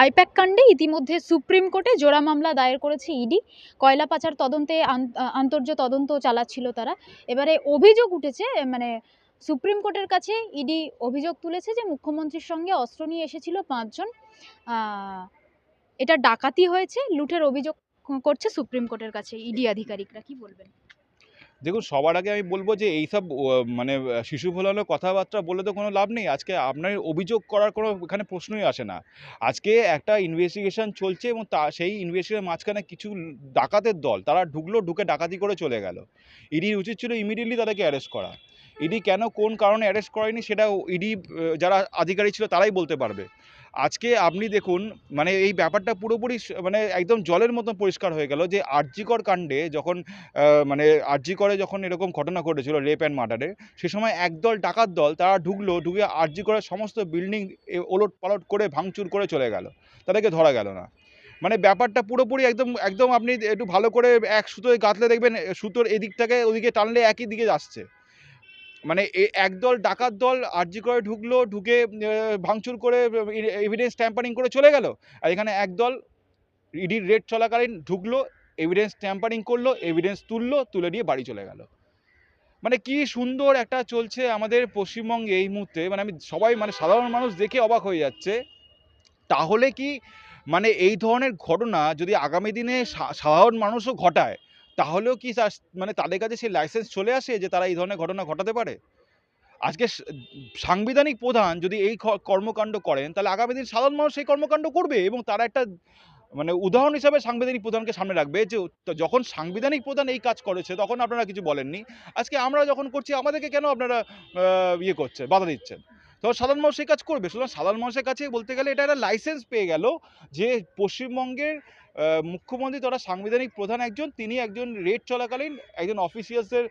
I-PAC কাণ্ডে ইতিমধ্যে supreme কোর্টে জোড়া মামলা দায়ের করেছে ইডি। কয়লা পাচার তদন্তে আন- আন্তর্য তদন্ত চালাচ্ছিল তারা। এবারে অভিযোগ উঠেছে মানে সুপ্রিম কোর্টের কাছে ইডি অভিযোগ তুলেছে যে মুখ্যমন্ত্রীর সঙ্গে অস্ত্র নিয়ে এসেছিল পাঁচজন। এটা ডাকাতি হয়েছে লুঠের অভিযোগ করছে সুপ্রিম কোর্টের কাছে ইডি আধিকারিকরা। কি বলবেন? দেখুন, সবার আগে আমি বলব যে, এইসব মানে শিশু ভোলানো কথাবার্তা বলে তো কোনো লাভ নেই। আজকে আপনার অভিযোগ করার কোনো এখানে প্রশ্নই আসে না। আজকে একটা ইনভেস্টিগেশন চলছে এবং তা, সেই ইনভেস্টিগেশন মাঝখানে কিছু ডাকাতের দল, তারা ঢুকলো, ঢুকে ডাকাতি করে চলে গেল। ইডির উচিত ছিল ইমিডিয়েটলি তাদেরকে অ্যারেস্ট করা। ইডি কেন কোন কারণে অ্যারেস্ট করেনি সেটা ইডি যারা আধিকারিক ছিল তারাই বলতে পারবে। আজকে আপনি দেখুন মানে এই ব্যাপারটা পুরোপুরি মানে একদম জলের মতো পরিষ্কার হয়ে গেল যে আরজিকর কাণ্ডে যখন মানে আরজি করে যখন এরকম ঘটনা ঘটেছিল রেপ অ্যান্ড মার্ডারের, সে সময় একদল ডাকাত দল তারা ঢুকলো, ঢুকে আরজি করে সমস্ত বিল্ডিং ওলট পালট করে ভাঙচুর করে চলে গেল। তাদেরকে ধরা গেল না। মানে ব্যাপারটা পুরোপুরি একদম একদম আপনি একটু ভালো করে এক সুতোয় গাঁথলে দেখবেন, সুতোর এদিক থেকে ওদিকে টানলে একই দিকে আসছে মানে একদল ডাকাত দল আরজি করে ঢুকলো, ঢুকে ভাঙচুর করে এভিডেন্স ট্যাম্পারিং করে চলে গেল। আর এখানে একদল ইডির রেড চলাকালীন ঢুকলো এভিডেন্স ট্যাম্পারিং করল এভিডেন্স তুললো, তুলে নিয়ে বাড়ি চলে গেল। মানে কি সুন্দর একটা চলছে আমাদের পশ্চিমবঙ্গে এই মুহূর্তে। মানে আমি সবাই মানে সাধারণ মানুষ দেখে অবাক হয়ে যাচ্ছে। তাহলে কি মানে এই ধরনের ঘটনা যদি আগামী দিনে সাধারণ মানুষও ঘটায় তাহলেও কি মানে তাদের কাছে সেই লাইসেন্স চলে আসে যে তারা এই ধরনের ঘটনা ঘটাতে পারে? আজকে সাংবিধানিক প্রধান যদি এই কর্মকাণ্ড করেন, তাহলে আগামী দিন সাধারণ মানুষ সেই কর্মকাণ্ড করবে এবং তারা একটা মানে উদাহরণ হিসাবে সাংবিধানিক প্রধানকে সামনে রাখবে যে যখন সাংবিধানিক প্রধান এই কাজ করেছে, তখন আপনারা কিছু বলেননি। আজকে আমরা যখন করছি, আমাদেরকে কেন আপনারা ইয়ে করছে, বাধা দিচ্ছেন? তখন সাধারণ মানুষ এই কাজ করবে। সুতরাং সাধারণ মানুষের কাছে বলতে গেলে এটা একটা লাইসেন্স পেয়ে গেল যে পশ্চিমবঙ্গের মুখ্যমন্ত্রী তথা সাংবিধানিক প্রধান একজন, তিনি একজন রেড চলাকালীন একজন অফিসিয়ালসদের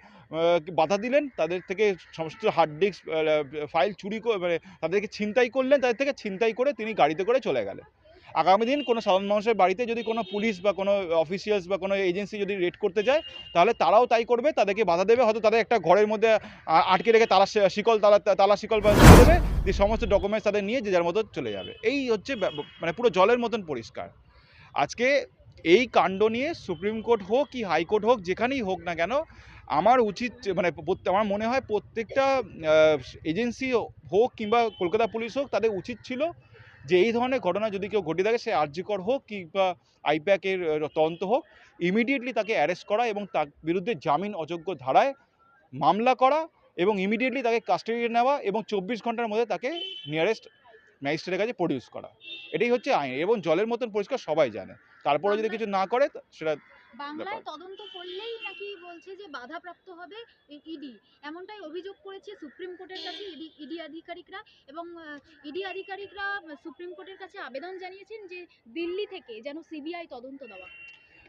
বাধা দিলেন, তাদের থেকে সমস্ত হার্ড ডিস্ক ফাইল চুরি করে মানে তাদেরকে ছিনতাই করলেন, তাদের থেকে ছিনতাই করে তিনি গাড়িতে করে চলে গেলেন। আগামী দিন কোনো সাধারণ মানুষের বাড়িতে যদি কোনো পুলিশ বা কোনো অফিসিয়ালস বা কোনো এজেন্সি যদি রেড করতে যায়, তাহলে তারাও তাই করবে, তাদেরকে বাধা দেবে, হয়তো তাদের একটা ঘরের মধ্যে আটকে রেখে তালা শিকল, তালা তালা শিকল বা দেবে, দিয়ে সমস্ত ডকুমেন্টস তাদের নিয়ে যে যার মতো চলে যাবে। এই হচ্ছে মানে পুরো জলের মতন পরিষ্কার। আজকে এই কাণ্ড নিয়ে সুপ্রিম কোর্ট হোক কি হাইকোর্ট হোক, যেখানেই হোক না কেন, আমার উচিত মানে আমার মনে হয় প্রত্যেকটা এজেন্সি হোক কিংবা কলকাতা পুলিশ হোক, তাদের উচিত ছিল যে এই ধরনের ঘটনা যদি কেউ ঘটে থাকে, সে আর্যকর হোক কিংবা আইপ্যাকের তদন্ত হোক ইমিডিয়েটলি তাকে অ্যারেস্ট করা এবং তার বিরুদ্ধে জামিন অযোগ্য ধারায় মামলা করা এবং ইমিডিয়েটলি তাকে কাস্টাডি নেওয়া এবং চব্বিশ ঘণ্টার মধ্যে তাকে নিয়ারেস্ট ম্যাজিস্ট্রেটের কাছে প্রডিউস করা। এটাই হচ্ছে আইন এবং জলের মতন পরিষ্কার সবাই জানে। তারপরে যদি কিছু না করে সেটা বাংলায় তদন্ত করলেই নাকি বলছে যে বাধাপ্রাপ্ত হবে ইডি। এমনটাই অভিযোগ করেছে সুপ্রিম কোর্টের কাছে ইডি ইডি আধিকারিকরা এবং ইডি আধিকারিকরা সুপ্রিম কোর্টের কাছে আবেদন জানিয়েছেন যে দিল্লি থেকে যেন সিবিআই তদন্ত দেওয়া।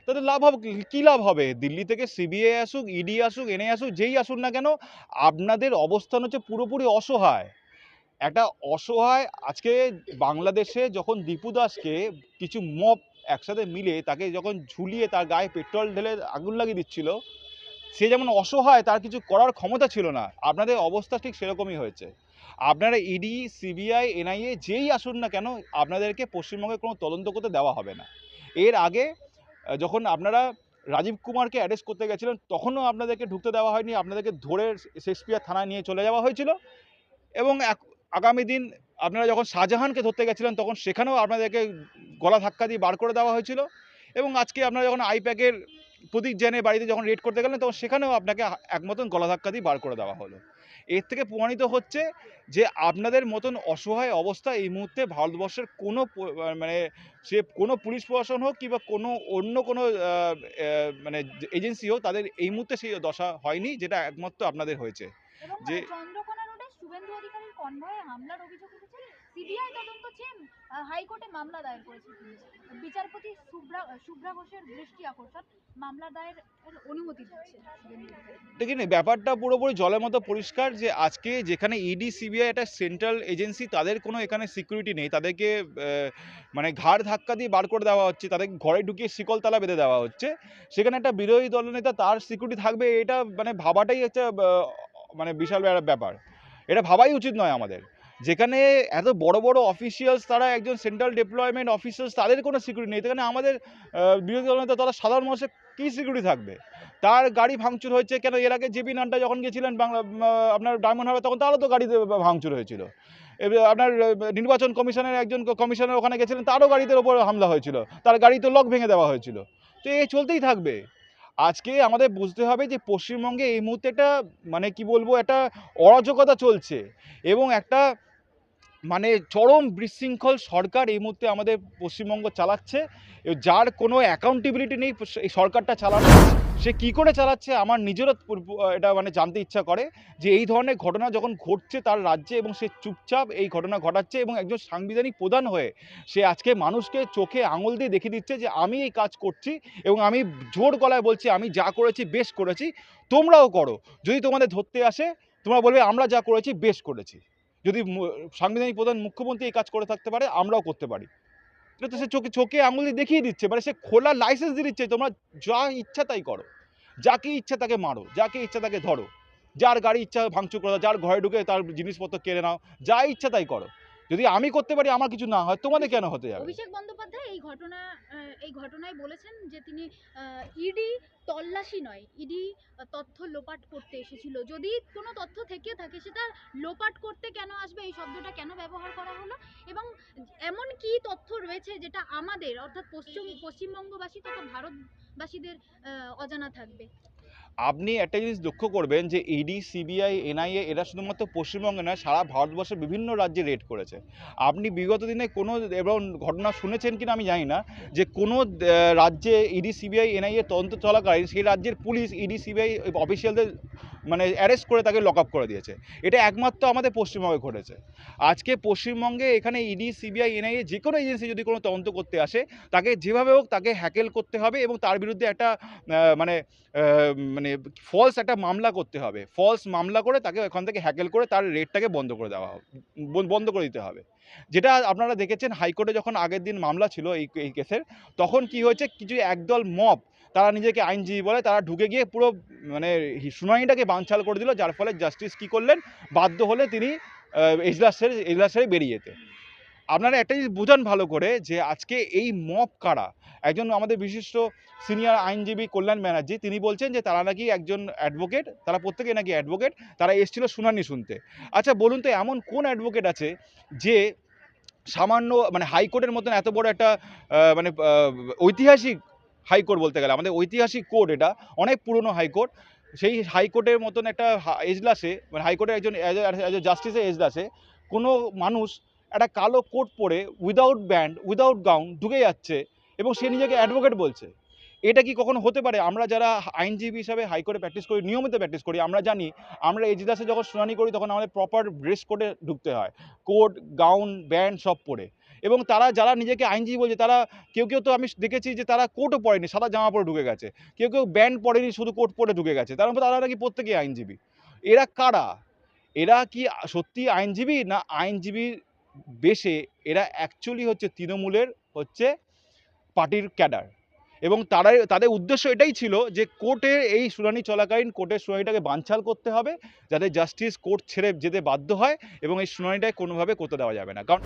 তাতে লাভ হবে কি- কি লাভ হবে? দিল্লি থেকে সিবিআই আসুক ইডি আসুক এনআই আসুক যেই আসুক না কেন আপনাদের অবস্থান হচ্ছে পুরোপুরি অসহায়। একটা অসহায় আজকে বাংলাদেশে যখন দীপু দাসকে কিছু মব একসাথে মিলে তাকে যখন ঝুলিয়ে তার গায়ে পেট্রোল ঢেলে আগুন লাগিয়ে দিচ্ছিল, সে যেমন অসহায় তার কিছু করার ক্ষমতা ছিল না। আপনাদের অবস্থা ঠিক সেরকমই হয়েছে। আপনারা ইডি সিবিআই এনআইএ যেই আসুন না কেন, আপনাদেরকে পশ্চিমবঙ্গে কোনো তদন্ত করতে দেওয়া হবে না। এর আগে যখন আপনারা রাজীব কুমারকে অ্যারেস্ট করতে গেছিলেন, তখনও আপনাদেরকে ঢুকতে দেওয়া হয়নি। আপনাদেরকে ধরে শেক্সপিয়ার থানায় নিয়ে চলে যাওয়া হয়েছিল। এবং আগামী দিন আপনারা যখন শাহজাহানকে ধরতে গেছিলেন তখন সেখানেও আপনাদেরকে গলা ধাক্কা দিয়ে বার করে দেওয়া হয়েছিল। এবং আজকে আপনারা যখন আইপ্যাকের প্রতীক জেনে বাড়িতে যখন রেড করতে গেলেন তখন সেখানেও আপনাকে এক মতন গলা ধাক্কা দিয়ে বার করে দেওয়া হলো। এর থেকে প্রমাণিত হচ্ছে যে আপনাদের মতন অসহায় অবস্থা এই মুহূর্তে ভারতবর্ষের কোনো মানে সে কোনো পুলিশ প্রশাসন হোক কিংবা কোনো অন্য কোনো মানে এজেন্সি হোক তাদের এই মুহূর্তে সেই দশা হয়নি যেটা একমাত্র আপনাদের হয়েছে। যে- শুভেন্দু অধিকারীর কনভয়ে হামলার অভিযোগ উঠেছে। সিবিআই তদন্ত চেয়ে হাইকোর্টে মামলা দায়ের করেছে পুলিশ। বিচারপতি শুভ্রা শুভ্রা ঘোষের দৃষ্টি আকর্ষণ মামলা দায়ের অনুমতি দিচ্ছে দেখুন ব্যাপারটা পুরোপুরি জলের মতো পরিষ্কার যে আজকে যেখানে ইডি সিবিআই একটা সেন্ট্রাল এজেন্সি তাদের কোনো এখানে সিকিউরিটি নেই। তাদেরকে মানে ঘাড় ধাক্কা দিয়ে বার করে দেওয়া হচ্ছে। তাদের ঘরে ঢুকিয়ে শিকল তালা বেঁধে দেওয়া হচ্ছে। সেখানে একটা বিরোধী দলনেতা তার সিকিউরিটি থাকবে, এটা মানে ভাবাটাই হচ্ছে মানে বিশাল ব্যাপার। এটা ভাবাই উচিত নয় আমাদের। যেখানে এত বড় বড় অফিসিয়ালস তারা একজন সেন্ট্রাল ডেপ্লয়মেন্ট অফিসার্স তাদের কোনো সিকিউরিটি নেই। সেখানে আমাদের বিরোধী দলনেতা তারা সাধারণ মানুষের কী সিকিউরিটি থাকবে? তার গাড়ি ভাঙচুর হয়েছে কেন? এর আগে জেপি নাড্ডা যখন গেছিলেন বাংলা আপনার ডায়মন্ড হারবার, তখন তারও তো গাড়িতে ভাঙচুর হয়েছিল। আপনার নির্বাচন কমিশনের একজন কমিশনার ওখানে গেছিলেন, তারও গাড়িতে ওপর হামলা হয়েছিল। তার গাড়িতে লক ভেঙে দেওয়া হয়েছিল। তো এই চলতেই থাকবে। আজকে আমাদের বুঝতে হবে যে পশ্চিমবঙ্গে এই মুহূর্তে একটা মানে কি বলব, একটা অরাজকতা চলছে এবং একটা মানে চরম বিশৃঙ্খল সরকার এই মুহূর্তে আমাদের পশ্চিমবঙ্গ চালাচ্ছে। যার কোনো অ্যাকাউন্টেবিলিটি নেই এই সরকারটা চালানো। সে কি করে চালাচ্ছে? আমার নিজেরও এটা মানে জানতে ইচ্ছা করে যে এই ধরনের ঘটনা যখন ঘটছে তার রাজ্যে এবং সে চুপচাপ এই ঘটনা ঘটাচ্ছে এবং একজন সাংবিধানিক প্রধান হয়ে সে আজকে মানুষকে চোখে আঙুল দিয়ে দেখিয়ে দিচ্ছে যে আমি এই কাজ করছি এবং আমি জোর গলায় বলছি, আমি যা করেছি বেশ করেছি, তোমরাও করো। যদি তোমাদের ধরতে আসে, তোমরা বলবে, আমরা যা করেছি বেশ করেছি। যদি সাংবিধানিক প্রধান মুখ্যমন্ত্রী এই কাজ করে থাকতে পারে, আমরাও করতে পারি। এটা তো সে চোখে চোখে আঙুলি দেখিয়ে দিচ্ছে। মানে সে খোলা লাইসেন্স দিয়ে দিচ্ছে, তোমরা যা ইচ্ছা তাই করো। যাকে ইচ্ছা তাকে মারো, যাকে ইচ্ছা তাকে ধরো। যার গাড়ি ইচ্ছা ভাঙচুর করে যার ঘরে ঢুকে তার জিনিসপত্র কেড়ে নাও, যা ইচ্ছা তাই করো। যদি আমি করতে পারি, আমার কিছু না হয়, তোমাদের কেন হতে যাবে? অভিষেক বন্দ্যোপাধ্যায় এই ঘটনা এই ঘটনায় বলেছেন যে তিনি ইডি তল্লাশি নয়, ইডি তথ্য লোপাট করতে এসেছিল। যদি কোনো তথ্য থেকে থাকে, সেটা লোপাট করতে কেন আসবে? এই শব্দটা কেন ব্যবহার করা হলো? এবং এমন কি তথ্য রয়েছে যেটা আমাদের, অর্থাৎ পশ্চিম, পশ্চিমবঙ্গবাসী তথা ভারতবাসীদের অজানা থাকবে? আপনি একটা জিনিস লক্ষ্য করবেন যে ইডি সিবিআই এনআইএ এরা শুধুমাত্র পশ্চিমবঙ্গে নয়, সারা ভারতবর্ষের বিভিন্ন রাজ্যে রেড করেছে। আপনি বিগত দিনে কোনো এবং ঘটনা শুনেছেন কিনা আমি জানি না, যে কোনো রাজ্যে ইডি সিবিআই এনআইএ তদন্ত চলাকালীন সেই রাজ্যের পুলিশ ইডি সিবিআই অফিসিয়ালদের মানে অ্যারেস্ট করে তাকে লক আপ করে দিয়েছে। এটা একমাত্র আমাদের পশ্চিমবঙ্গে ঘটেছে। আজকে পশ্চিমবঙ্গে এখানে ইডি সিবিআই এনআইএ যে কোনো এজেন্সি যদি কোনো তদন্ত করতে আসে, তাকে যেভাবে হোক তাকে হ্যাকেল করতে হবে এবং তার বিরুদ্ধে একটা মানে মানে ফলস একটা মামলা করতে হবে। ফলস মামলা করে তাকে ওখান থেকে হ্যাকেল করে তার রেটটাকে বন্ধ করে দেওয়া হবে বন্ধ করে দিতে হবে। যেটা আপনারা দেখেছেন হাইকোর্টে যখন আগের দিন মামলা ছিল এই এই কেসের তখন কি হয়েছে? কিছু একদল মব তারা নিজেকে আইনজীবী বলে তারা ঢুকে গিয়ে পুরো মানে শুনানিটাকে বানচাল করে দিল। যার ফলে জাস্টিস কি করলেন? বাধ্য হলে তিনি আহ, এজলাস ছেড়ে এজলাস ছেড়ে বেরিয়ে যেতে আপনারা একটা জিনিস বোঝান ভালো করে যে আজকে এই মব কারা? একজন আমাদের বিশিষ্ট সিনিয়র আইনজীবী কল্যাণ ব্যানার্জি তিনি বলছেন যে তারা নাকি একজন অ্যাডভোকেট তারা প্রত্যেকে নাকি অ্যাডভোকেট তারা এসেছিল শুনানি শুনতে। আচ্ছা বলুন তো এমন কোন অ্যাডভোকেট আছে যে সামান্য মানে হাইকোর্টের মতন এত বড় একটা মানে ঐতিহাসিক হাইকোর্ট বলতে গেলে, আমাদের ঐতিহাসিক কোর্ট এটা, অনেক পুরনো হাইকোর্ট। সেই হাইকোর্টের মতন একটা এজলাসে মানে হাইকোর্টের একজন অ্যাজ এ জাস্টিসের এজলাসে কোনো মানুষ একটা কালো কোট পরে উইদাউট ব্যান্ড উইদাউট গাউন ঢুকে যাচ্ছে এবং সে নিজেকে অ্যাডভোকেট বলছে। এটা কি কখনো হতে পারে? আমরা যারা আইনজীবী হিসাবে হাইকোর্টে প্র্যাকটিস করি, নিয়মিত প্র্যাকটিস করি, আমরা জানি, আমরা এজলাসে যখন শুনানি করি, তখন আমাদের প্রপার ড্রেস কোডে ঢুকতে হয়। কোট গাউন ব্যান্ড সব পরে। এবং তারা যারা নিজেকে আইনজীবী বলছে, তারা কেউ কেউ তো আমি দেখেছি যে তারা কোটও পরেনি, সাদা জামা পরে ঢুকে গেছে। কেউ কেউ ব্যান্ড পরেনি, শুধু কোট পরে ঢুকে গেছে। তার মধ্যে তারা নাকি প্রত্যেকেই আইনজীবী। এরা কারা? এরা কি সত্যি আইনজীবী না আইনজীবী বেশে এরা অ্যাকচুয়ালি হচ্ছে তৃণমূলের হচ্ছে পার্টির ক্যাডার এবং তারাই, তাদের উদ্দেশ্য এটাই ছিল যে কোর্টের এই শুনানি চলাকালীন কোর্টের শুনানিটাকে বানচাল করতে হবে, যাতে জাস্টিস কোর্ট ছেড়ে যেতে বাধ্য হয় এবং এই শুনানিটাকে কোনোভাবে করতে দেওয়া যাবে না। কারণ